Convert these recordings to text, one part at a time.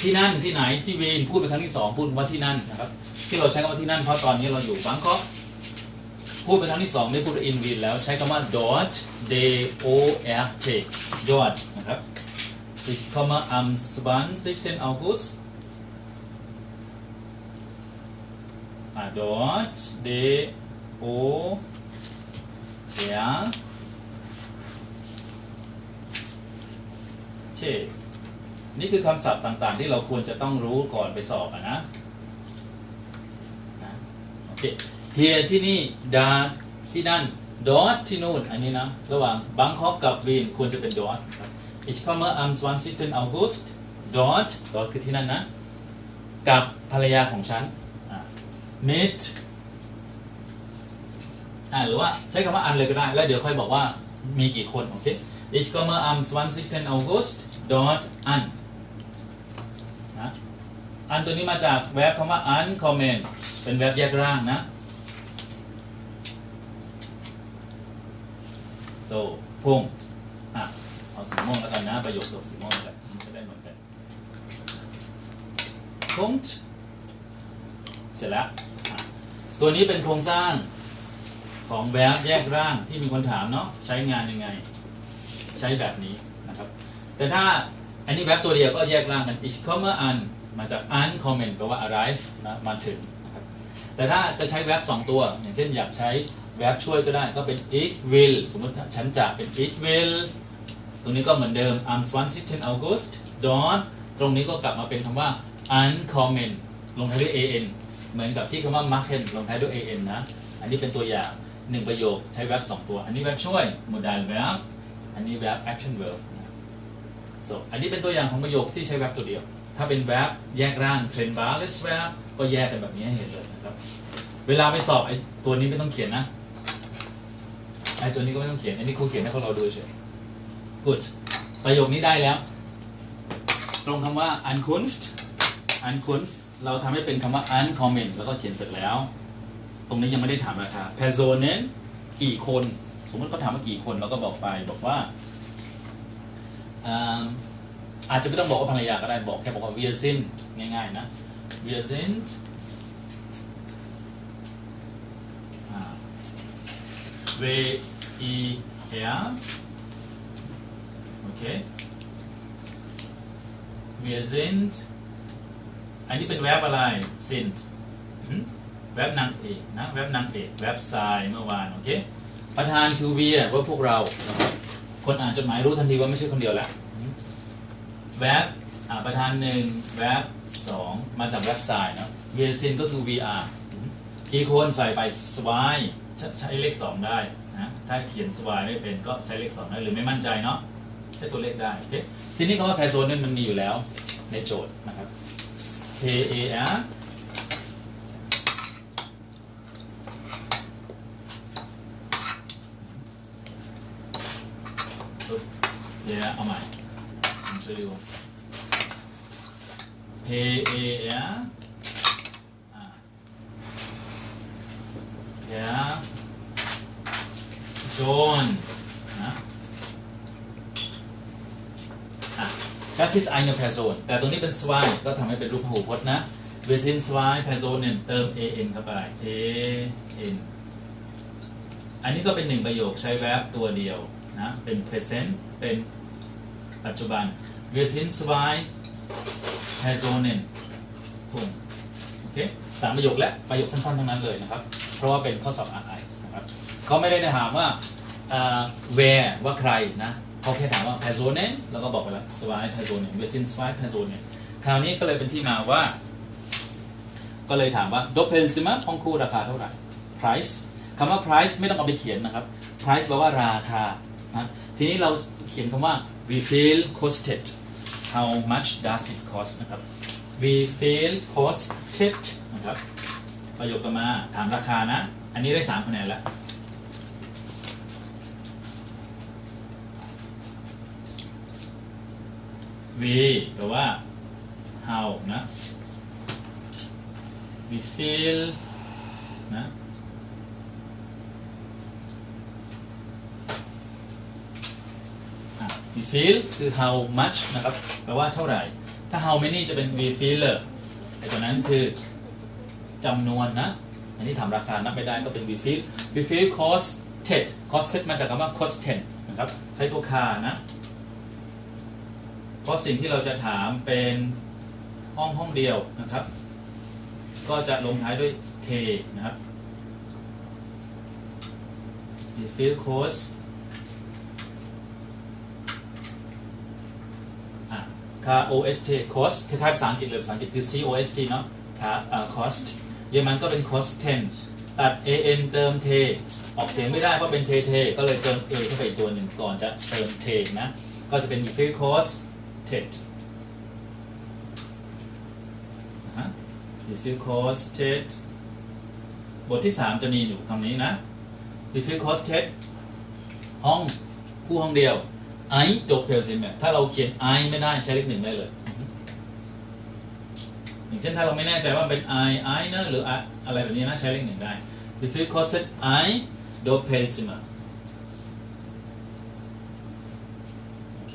ที่นั่นที่ไหนที่วีนพูดเป็นครั้งที่สองพูดว่าที่นั่นนะครับที่เราใช้คำว่าที่นั่นเพราะตอนนี้เราอยู่บางกอกพูดเป็นครั้งที่สองไม่พูดอินวีนแล้วใช้คำว่า dot d o r t dot นะครับ Ich komme am 20. August Ah, dort D O R T นี่คือคำศัพท์ต่างๆ ที่เราควรจะต้องรู้ก่อนไปสอบอะนะนะโอเค here ที่นี่ da ที่นั่น dort ที่นู่นอันนี้นะ ระหว่างบางกอกกับวีนควรจะเป็น dort ครับ Ich komme am 20. August dort dort คือที่นั่นนะ กับภรรยาของฉันอะ mit อ่าหรือว่าใช้คำว่าอันเลยก็ได้ แล้วเดี๋ยวค่อยบอกว่ามีกี่คน โอเค Ich komme am 20. August dort an น อันตัวนี้มาจากแวบคำว่า uncommon เป็นแวบแยกร่างนะ so พุ่งอะเอาสีม่วงแล้วกันนะ ประโยคจบสีม่วงกันมันจะได้เหมือนกัน Punkt เสร็จแล้ว ตัวนี้เป็นโครงสร้างของแวบแยกร่างที่มีคนถามเนาะใช้งานยังไง ใช้แบบนี้นะครับ แต่ถ้าอันนี้แวบตัวเดียวก็แยกร่างกัน ich komme an มาจาก uncommon แปลว่า arrive นะมาถึงนะครับแต่ถ้าจะใช้แวบสองตัว อย่างเช่นอยากใช้แวบช่วยก็ได้ก็เป็น ich will สมมติฉันจะเป็น ich will ตรงนี้ก็เหมือนเดิม am 20. August dort ตรงนี้ก็กลับมาเป็นคำว่า uncommon ลงท้ายด้วย an เหมือนกับที่คำว่า machen ลงท้ายด้วย an นะ อันนี้เป็นตัวอย่างหนึ่งประโยคใช้แวบสองตัว อันนี้แวบช่วย modal verb อันนี้แวบ action verb so อันนี้เป็นตัวอย่างของประโยคที่ใช้แวบตัวเดียว ถ้าเป็นแวบแยกร่าง trennbares verb ก็แยกกันแบบนี้ให้เห็นเลยนะครับ เวลาไปสอบไอ้ตัวนี้ไม่ต้องเขียนนะไอ้ตัวนี้ก็ไม่ต้องเขียนอันนี้ครูเขียนให้พวกเราดูเฉย good ประโยคนี้ได้แล้ว ตรงคำว่า unkunft unkunft เราทำให้เป็นคำว่า uncommon แล้วก็เขียนเสร็จแล้ว ตรงนี้ยังไม่ได้ถามราคา personen กี่คน สมมติเขาถามว่ากี่คนเราก็บอกไปบอกว่า อาจจะไม่ต้องบอกว่าภรรยาก็ได้บอกแค่บอกว่า wir sind ง่ายๆนะ wir sind อ่า W E R โอเค wir sind อันนี้เป็นแวบอะไร sind แวบนางเอกนะแวบนางเอกแวบทรายเมื่อวานโอเคประธานคือ we อะว่าพวกเราคนอ่านจดหมายรู้ทันทีว่าไม่ใช่คนเดียวและอืม แว็บอ่าประธานหนึ่งแว็บสองมาจากแว็บทรายเนาะ wir sind ก็คือ we are อืมกี่คนใส่ไป swai ใช้เลขสองได้นะถ้าเขียน swai ไม่เป็นก็ใช้เลขสองได้หรือไม่มั่นใจเนาะใช้ตัวเลขได้โอเคทีนี้คำว่า person นั้นมันมีอยู่แล้วในโจทย์นะครับ K A R เดี๋ยวเอาใหม่ ผมช่วยดู P A R อ่า R John นะอะ Das ist eine Person แต่ตรงนี้เป็น zwei ก็ทำให้เป็นรูปพหูพจน์นะ Wir sind zwei Personen เติม an เข้าไป an อันนี้ก็เป็นหนึ่งประโยคใช้ verb ตัวเดียวนะ เป็น present เป็นปัจจุบัน Wir sind zwei Personen punkt โอเคสามประโยคและประโยคสั้นๆทั้งนั้นเลยนะครับ เพราะว่าเป็นข้อสอบ RI นะครับเขาไม่ได้ถามว่าเอ่อ where ว่าใครนะเขาแค่ถามว่า Personen แล้วก็บอกไปแล้ว zwei Personen Wir sind zwei Personen คราวนี้ก็เลยเป็นที่มาว่า ก็เลยถามว่า Doppelzimmer ห้องคู่ราคาเท่าไหร่ price คำว่า price ไม่ต้องเอาไปเขียนนะครับ price แปลว่าราคานะทีนี้เราเขียนคำว่า we feel costed how much does it cost นะครับ we feel costed นะครับ ประโยคต่อมาถามราคานะ อันนี้ได้ 3 คะแนนแล้ว we แปลว่า how นะ we feel นะ อะ we feel คือ how much นะครับแปลว่าเท่าไหร่ ถ้า how many จะเป็น wie viele ไอ้ตัวนั้นคือจำนวนนะ อันนี้ทำราคานับไม่ได้ก็เป็น wie viel wie viel kostet kostet มาจากคำว่า kosten นะครับใช้ตัวคานะ เพราะสิ่งที่เราจะถามเป็นห้องห้องเดียวนะครับ ก็จะลงท้ายด้วย t นะครับ wie viel kost อะ ค่า OST cost คล้ายๆภาษาอังกฤษเลยภาษาอังกฤษคือ COST เนาะค่า cost เยอรมันก็เป็น costen ตัด an เติม t ออกเสียงไม่ได้เพราะเป็น t t ก็เลยเติม a เข้าไปอีกตัวหนึ่งก่อนจะเติม t นะ ก็จะเป็น wie viel kostet นะฮะ wie viel kostet บทที่ 3 จะมีอยู่คำนี้นะ wie viel kostet ห้องคู่ห้องเดียว ไอจบเพลซิมถ้าเราเขียนไอไม่ได้ใช้เลขหนึ่งได้เลยอย่างเช่นถ้าเราไม่แน่ใจว่าเป็น I I เนอะหรืออะอะไรแบบนี้นะใช้เลขหนึ่งได้ Wie viel kostet ein Doppelzimmer โอเค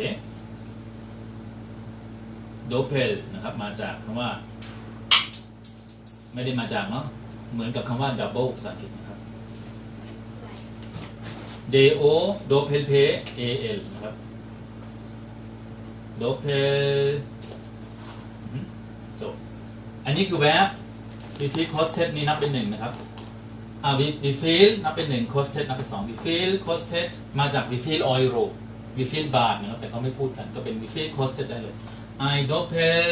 Doppel นะครับมาจากคำว่า ไม่ได้มาจากเนาะเหมือนกับคำว่า double ภาษาอังกฤษนะครับ D O Doppel P A L นะครับ Doppel so อันนี้คือ verb we feel costed นี่นับเป็นหนึ่งนะครับอ่า we we feel นับเป็นหนึ่ง costed นับเป็นสอง we feel costed มาจาก we feel euro we feel บาทนะครับแต่เขาไม่พูดกันก็เป็น we feel costed ได้เลย I doppel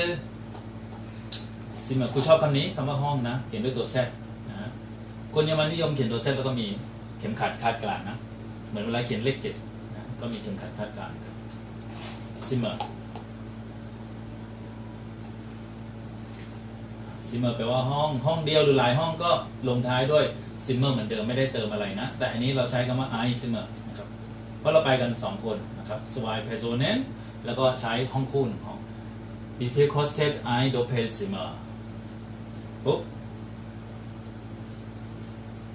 ซิมาคุณชอบคำนี้คำว่าห้องนะเขียนด้วยตัว z นะฮะคนเยอรมันนิยมเขียนตัว z แล้วก็มีเข็มขัดคาดกลางนะ เหมือนเวลาเขียนเลขเจ็ดนะก็มีเข็มขัดคาดกลางครับซิมาซิมเมอร์แปลว่าห้องห้องเดียวหรือหลายห้องก็ลงท้ายด้วยซิมเมอร์เหมือนเดิมไม่ได้เติมอะไรนะ แต่อันนี้เราใช้คำว่า i ซิมเมอร์นะครับเพราะเราไปกัน 2 คนนะครับ s w i p e r s o n e n แล้วก็ใช้ห้องคู่หนึ่งห้อง Wie viel kostet ein Doppelzimmer ปุ๊บ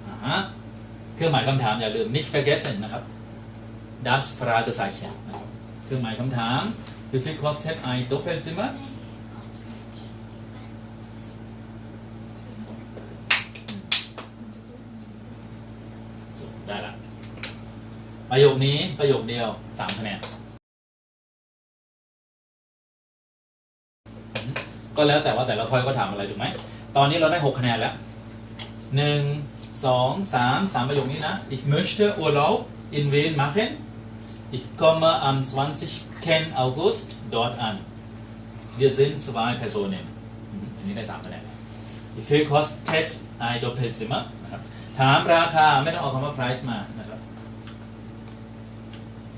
อ่าฮะ เครื่องหมายคำถามอย่าลืม nicht vergessen นะครับ das Fragezeichen นะครับเครื่องหมายคำถาม Wie viel kostet ein Doppelzimmer ได้ละ ประโยคนี้ประโยคเดียวสามคะแนนก็แล้วแต่ว่าแต่ละพอยก็ถามอะไรถูกไหม ตอนนี้เราได้หกคะแนนแล้วห นึ่งสองสามสามประโยคนี้นะ ich möchte Urlaub in Wien machen ich komme am 20. August dort an wir sind zwei Personen อันนี้ได้สามคะแนน wie viel kostet ein Doppelzimmer นะครับถามราคาไม่ต้องเอาคำว่า price มานะครับ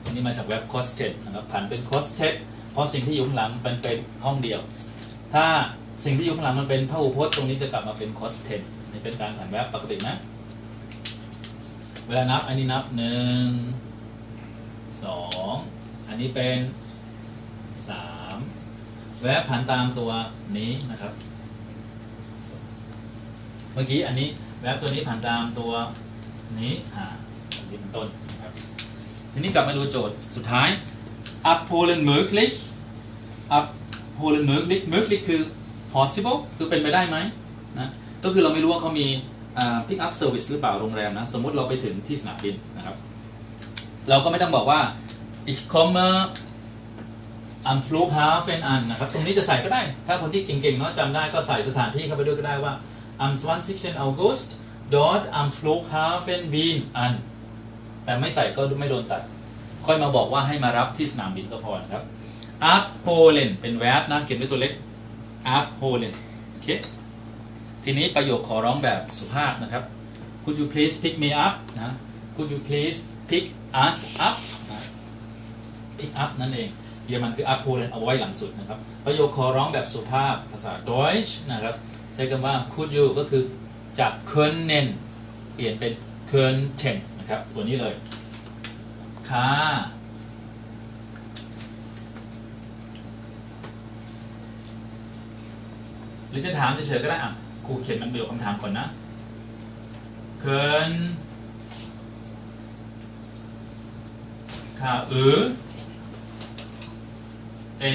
อันนี้มาจากเว็บ costed นะครับผันเป็น costed เพราะสิ่งที่อยู่ข้างหลังเป็นเป็นห้องเดียว ถ้าสิ่งที่อยู่ข้างหลังมันเป็นพหูพจน์ตรงนี้จะกลับมาเป็น costed นี่เป็นการผันแวบปกตินะ เวลานับอันนี้นับหนึ่งสองอันนี้เป็นสามแวบผันตามตัวนี้นะครับ เมื่อกี้อันนี้แวบตัวนี้ผ่านตามตัวนี้อ่าเป็นต้นนะครับทีนี้กลับมาดูโจทย์สุดท้าย abholen möglich abholen möglich möglich คือ possible คือเป็นไปได้ไหมนะ ก็คือเราไม่รู้ว่าเขามี pick up service หรือเปล่าโรงแรมนะ สมมติเราไปถึงที่สนามบินนะครับ เราก็ไม่ต้องบอกว่า ich komme am Flughafen an นะครับ ตรงนี้จะใส่ก็ได้ ถ้าคนที่เก่งๆเนาะจำได้ก็ใส่สถานที่เข้าไปด้วยก็ได้ว่า am 20. August dort am Flughafen Wien an แต่ไม่ใส่ก็ไม่โดนตัด ค่อยมาบอกว่าให้มารับที่สนามบินก็พอนะครับ abholen เป็น verb นะ เขียนด้วยตัวเล็ก abholen โอเค ทีนี้ประโยคขอร้องแบบสุภาพนะครับ could you please pick me up นะ could you please pick us up นะ pick up นั่นเองเยอรมันคือ abholen เอาไว้หลังสุดนะครับ ประโยคขอร้องแบบสุภาพภาษา Deutsch นะครับ ใช้คำว่า could you ก็คือจาก können เปลี่ยนเป็น könnten นะครับ ตัวนี้เลย ค่ะหรือจะถามเฉยๆก็ได้อะ รูเขียนมันประโยคคำถามก่อนนะ können ค่ะเออ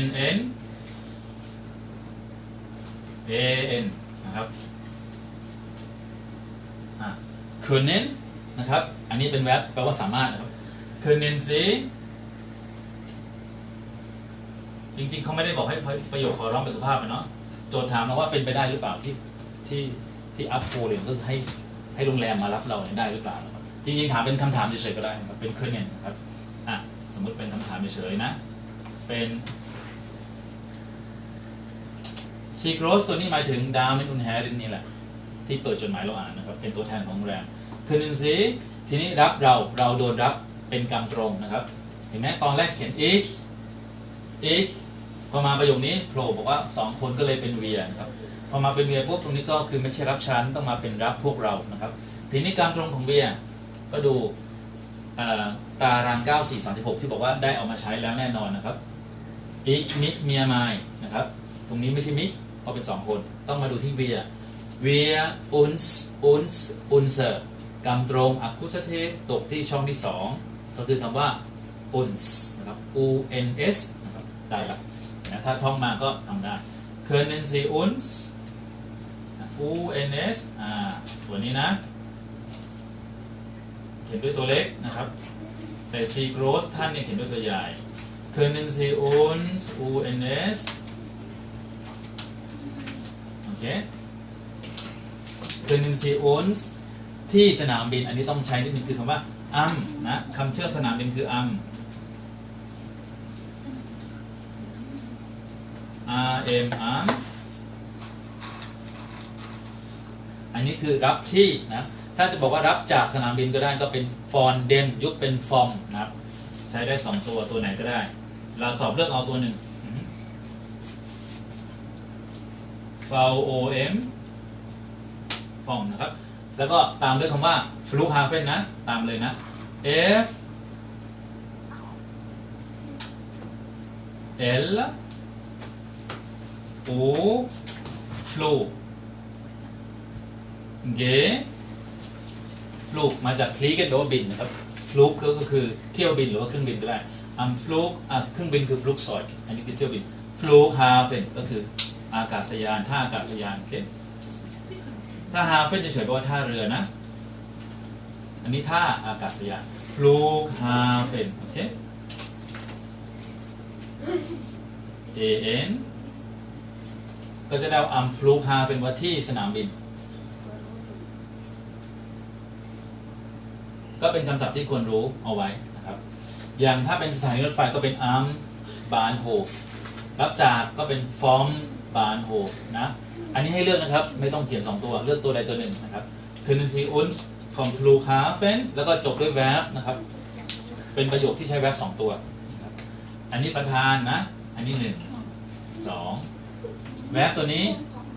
n n A N นะครับอะ können นะครับ อันนี้เป็นแวบแปลว่าสามารถนะครับ können Sie จริงๆเขาไม่ได้บอกให้ประโยคขอร้องเป็นสุภาพอะเนาะโจทย์ถามมาว่าเป็นไปได้หรือเปล่าที่ ที่ที่อัพโฟเลยก็คือให้ให้โรงแรมมารับเราเนี่ยได้หรือเปล่านะครับจริงๆถามเป็นคำถามเฉยๆก็ได้นะครับเป็น können นะครับอะสมมุติเป็นคำถามเฉยๆนะ เป็น ซีโกรสตัวนี้หมายถึงดาวมินุนแฮรินนี่แหละ ที่เปิดจดหมายเราอ่านนะครับ เป็นตัวแทนของโรงแรมคือนินซีทีนี้รับเราเราโดนรับเป็นกรรมตรงนะครับ เห็นไหมตอนแรกเขียน ich ich พอมาประโยคนี้โผล่บอกว่า 2 คนก็เลยเป็น wir นะครับ อมาเป็น wir ปุ๊บตรงนี้ก็คือไม่ใช่รับชั้นต้องมาเป็นรับพวกเรานะครับ ทีนี้กรรตรงของ wir ก็ดูเอ่อตาราง 9436 ที่บอกว่าได้เอามาใช้แล้วแน่นอนนะครับ ich mich mir mein นะครับ ตรงนี้ไม่ใช่ mich เพราะเป็น 2 คน ต้องมาดูที่ wir wir uns uns unser กำตรง accusative ตกที่ช่องที่ 2 ก็คือคำว่า uns นะครับ uns นะครับ ได้ละนะถ้าท่องมาก็ทำได้ können Sie uns uns อ่าตัวนี้นะ เขียนด้วยตัวเล็กนะครับ แต่ C gross ท่านเนี่ยเขียนด้วยตัวใหญ่ können Sie uns uns โอเค können Sie uns ที่สนามบินอันนี้ต้องใช้นิดนึงคือคำว่า am นะคำเชื่อมสนามบินคือ am am am อั อันนี้คือรับที่นะถ้าจะบอกว่ารับจากสนามบินก็ได้ก็เป็น von dem ยุบเป็น from นะครับใช้ได้ 2 ตัวตัวไหนก็ได้ เราสอบเลือกเอาตัวหนึ่งอือฮึ v o m from นะครับ แล้วก็ตามด้วยคำว่า Flughafen นะ ตามเลยนะ f l o flu g flug มาจาก fliegen แปลว่าบินนะครับ flug ก็คือเที่ยวบินหรือว่าเครื่องบินก็ได้ am flug อะเครื่องบินคือ flugzeug อันนี้คือเที่ยวบิน flughafen ก็คืออากาศยานท่าอากาศยานโอเคถ้า hafen จะเฉยๆแปลว่าท่าเรือนะ อันนี้ท่าอากาศยาน flughafen โอเค a n ก็จะได้เอา am flughafen ว่าที่สนามบิน ก็เป็นคำศัพท์ที่ควรรู้เอาไว้นะครับ อย่างถ้าเป็นสถานีรถไฟก็เป็น am Bahnhof รับจากก็เป็น vom Bahnhof นะ อันนี้ให้เลือกนะครับ ไม่ต้องเขียน 2 ตัว เลือกตัวใดตัวหนึ่งนะครับ können Sie uns vom Flughafen แล้วก็จบด้วย verb นะครับ เป็นประโยคที่ใช้ verb 2ตัว อันนี้ประธานนะ อันนี้1 2 verb ตัวนี้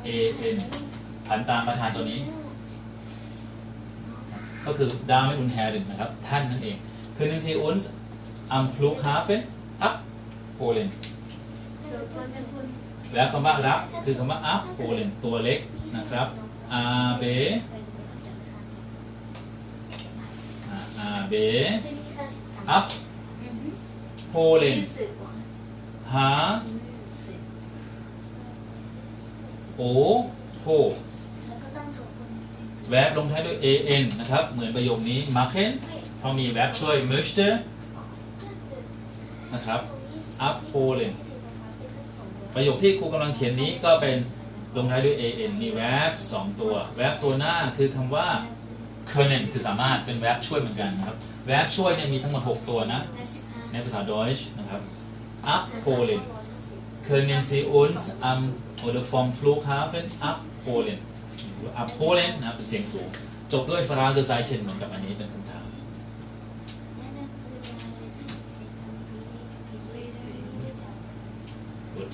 an ผันตามประธานตัวนี้ ก็คือดาวไม่อุนแฮรินนะครับ ท่านนั่นเอง คือหนึ่งซีอุนส์อัมฟลูฮาเฟนอัพโอเลนแล้วคำว่ารับคือคำว่าอัพโอเลนตัวเล็กนะครับอาเบอาเบอัพโอเลนฮาโอโพ แวบลงท้ายด้วย an นะครับ เหมือนประโยคนี้ machen เพราะมีแวบช่วย möchte นะครับ abholen ประโยคที่ครูกำลังเขียนนี้ก็เป็นลงท้ายด้วย an มีแวบ2 ตัว แวบตัวหน้าคือคำว่า können คือสามารถเป็นแวบช่วยเหมือนกันนะครับ แวบช่วยเนี่ยมีทั้งหมด 6 ตัวนะ ในภาษา Deutsch นะครับ abholen können Sie uns am oder vom Flughafen abholen หรือ abholen นะเป็นเสียงสูง จบด้วย Fragezeichen เหมือนกับอันนี้เป็นคำถาม good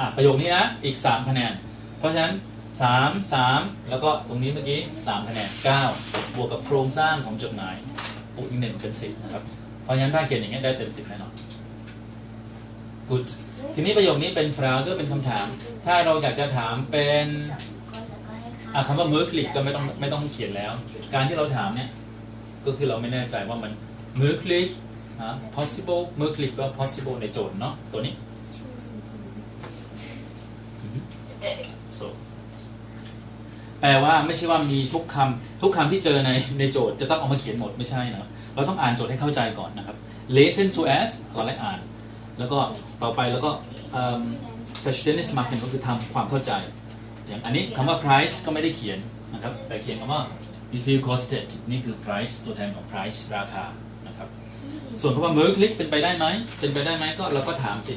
อะประโยคนี้นะ อีก 3 คะแนน เพราะฉะนั้น 3 3 แล้วก็ตรงนี้เมื่อกี้ 3 คะแนน 9 บวกกับโครงสร้างของจดหมายบวกอีกหนึ่งเป็น 10 นะครับ เพราะฉะนั้นถ้าเขียนอย่างนี้ยได้เต็ม 10 แน่นอน Good ทีนี้ประโยคนี้เป็นฟราก็เป็นคำถาม ถ้าเราอยากจะถามเป็นคำว่า möglich ก็ไม่ต้องไม่ต้องเขียนแล้ว การที่เราถามเนี่ยก็คือเราไม่แน่ใจว่ามัน möglich นะ possible möglich ก็ possible ในโจทย์เนาะตัวนี้ so แปลว่าไม่ใช่ว่ามีทุกคำทุกคำที่เจอในในโจทย์จะต้องเอามาเขียนหมดไม่ใช่นะเราต้องอ่านโจทย์ให้เข้าใจก่อนนะครับ listen to as ก่อนแรกอ่าน แล้วก็ต่อไปแล้วก็เอิ่ม verständnis machen ก็คือทำความเข้าใจ อย่างอันนี้คำว่า price ก็ไม่ได้เขียนนะครับ แต่เขียนคำว่า wie viel kostet นี่คือ price ตัวแทนของ price ราคานะครับ ส่วนคำว่า möglich เป็นไปได้ไหม เป็นไปได้ไหมก็เราก็ถามสิ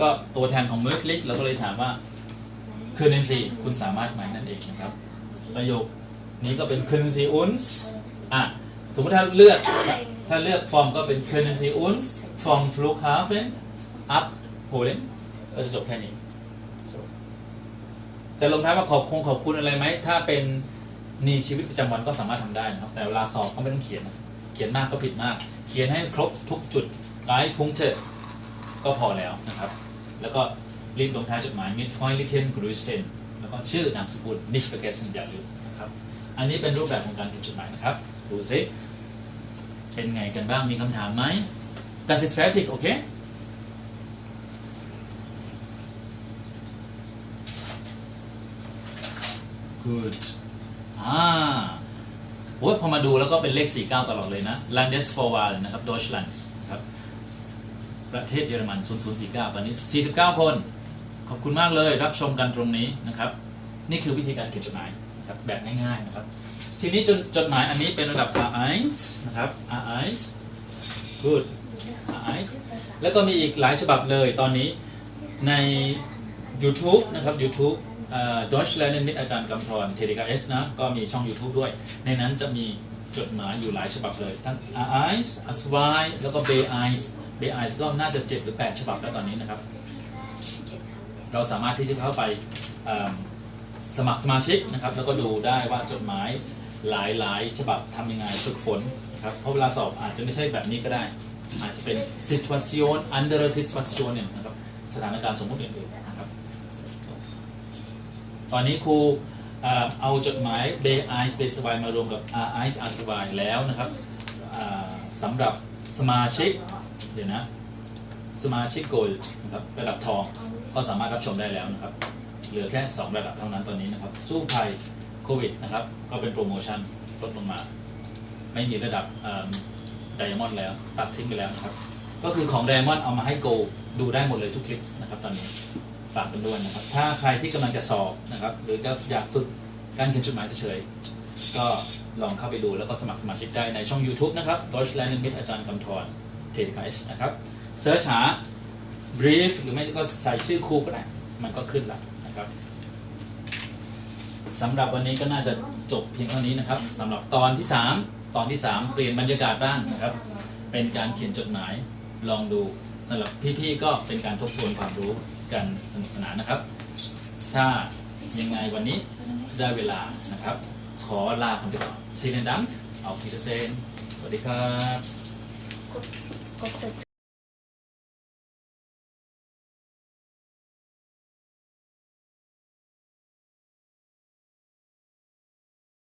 ก็ตัวแทนของ möglich เราก็เลยถามว่า können Sie คุณสามารถไหมนั่นเองนะครับ ประโยคนี้ก็เป็น können Sie uns อะสมมติถ้าเลือก ถ้าเลือกฟอร์มก็เป็น können Sie uns vom Flughafen abholen ก็จะจบแค่นี้ So จะลงท้ายว่าขอบคงขอบคุณอะไรไหม ถ้าเป็นในชีวิตประจำวันก็สามารถทำได้นะครับ แต่เวลาสอบก็ไม่ต้องเขียนนะเขียนมากก็ผิดมาก เขียนให้ครบทุกจุดไลท์พุงเถอะก็พอแล้วนะครับ แล้วก็รีบลงท้ายจดหมาย mit freundlichen Grüßen แล้วก็ชื่อนามสกุล nicht vergessen อย่าลืมนะครับ อันนี้เป็นรูปแบบของการเขียนจดหมายนะครับ ดูซิ เป็นไงกันบ้างมีคำถามไหม Das ist fertig, okay? Good อ่าโอ้ยพอมาดูแล้วก็เป็นเลข 49 ตลอดเลยนะ Landes f o r w a r d นะครับ Deutschlands นะครับ ประเทศเยอรมัน 0049 ตอนนี้ 49 คน ขอบคุณมากเลยรับชมกันตรงนี้นะครับ นี่คือวิธีการเขียนจดหมายนะครับแบบง่ายๆนะครับ ทีนี้จดจดหมายอันนี้เป็นระดับ A1 นะครับ A1 good A1 แล้วก็มีอีกหลายฉบับเลยตอนนี้ใน YouTube นะครับ YouTube เอ่อ Deutsch Lernen mit อาจารย์กำธรเทริกาเอสนะก็มีช่อง YouTube ด้วย ในนั้นจะมีจดหมายอยู่หลายฉบับเลย ทั้ง A1 A2 แล้วก็ B1 B1 ก็น่าจะ 7 หรือ 8 ฉบับแล้วตอนนี้นะครับ เราสามารถที่จะเข้าไปเอิ่มสมัครสมาชิกนะครับ แล้วก็ดูได้ว่าจดหมาย หลายๆฉบับทำยังไงฝึกฝนนะครับเพราะเวลาสอบอาจจะไม่ใช่แบบนี้ก็ได้ อาจจะเป็น situation under situation เนี่ยนะครับสถานการณ์สมมติอื่นๆนะครับ ตอนนี้ครูเอาจดหมาย b i s p e c i f y มารวมกับ r i s r s y แล้วนะครับสำหรับสมาชิกเดี๋ยวนะสมาชิก Gold นะครับระดับทองก็สามารถรับชมได้แล้วนะครับ เหลือแค่ 2 ระดับเท่านั้นตอนนี้นะครับ สู้ภัย โควิดนะครับ ก็เป็นโปรโมชั่นลดลงมา ไม่มีระดับไดมอนด์แล้ว ตัดทิ้งไปแล้วนะครับ ก็คือของไดมอนด์เอามาให้โกดูได้หมดเลยทุกคลิปนะครับตอนนี้ฝากกันด้วยนะครับ ถ้าใครที่กำลังจะสอบนะครับ หรือจะอยากฝึกการเขียนจดหมายเฉยๆก็ลองเข้าไปดูแล้วก็สมัครสมาชิกได้ในช่อง YouTube นะครับ Deutsch Lernen mit อาจารย์กำธรเทนไกส์นะครับเสิร์ชหา brief หรือไม่ก็ใส่ชื่อครูก็ได้ มันก็ขึ้นละนะครับ สำหรับวันนี้ก็น่าจะจบเพียงเท่านี้นะครับสำหรับตอนที่ 3 ตอนที่ 3 เปลี่ยนบรรยากาศบ้างนะครับ เป็นการเขียนจดหมายลองดูสำหรับพี่ๆก็เป็นการทบทวนความรู้กันสนุกสนานนะครับ ถ้ายังไงวันนี้ได้เวลานะครับ ขอลาคุณไปก่อน Vielen Dank auf Wiedersehen สวัสดีครับ